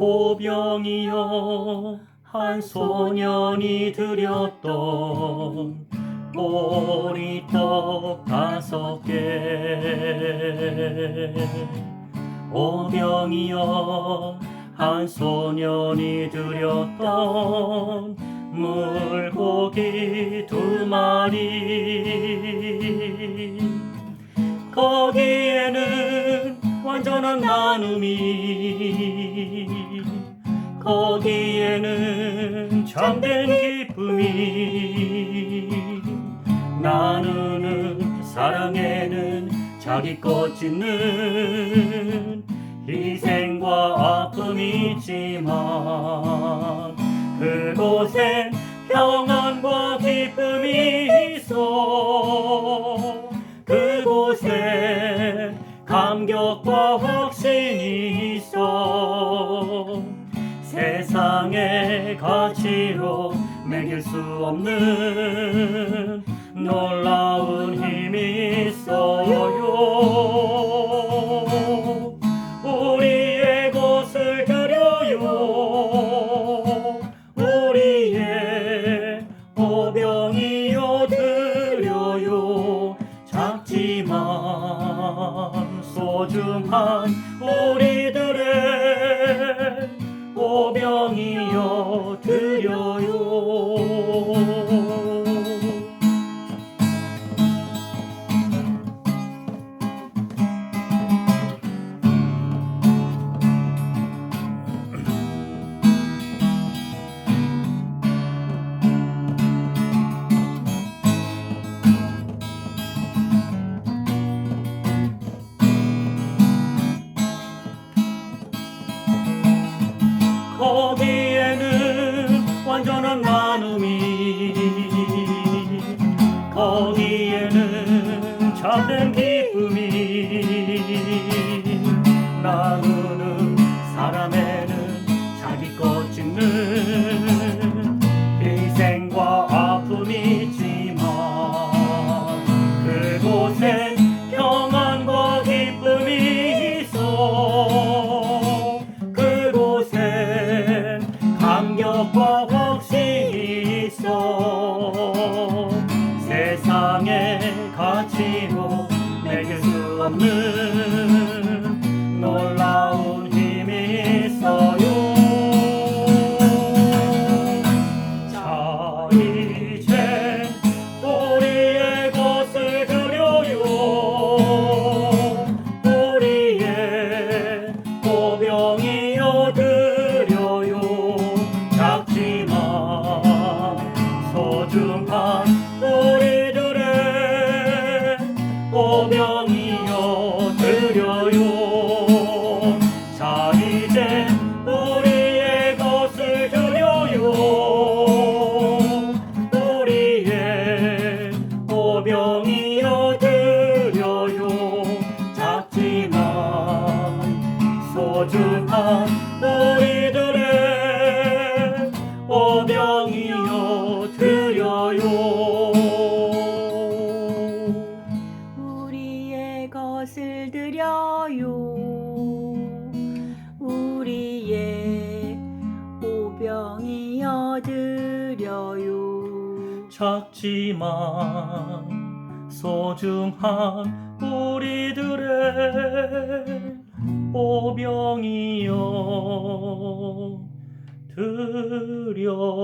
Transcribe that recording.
오병이여 한 소년이 드렸던 보리떡 다섯 개. 오병이여 한 소년이 드렸던 물고기 두 마리. 거기에는 완전한 나눔이 거기에는 참된 기쁨이 나누는 사랑에는 자기 것 짓는 희생과 아픔이 있지만 그곳엔 평안과 기쁨이 있어 가치로 매길 수 없는 놀라운 힘이 있어요. 우리의 것을 드려요. 우리의 오병이여 드려요. 작지만 소중한 우리들의 오병 완전한 나눔이. 거기에는 참된 기쁨이. 나누 수 오병이여 드려요. 작지만 소중한 우리들의 오병이여 드려요. 우리의 것을 드려요. 우리의 오병이여 드려요. 작지만 소중한 우리들의 오병이여 드려요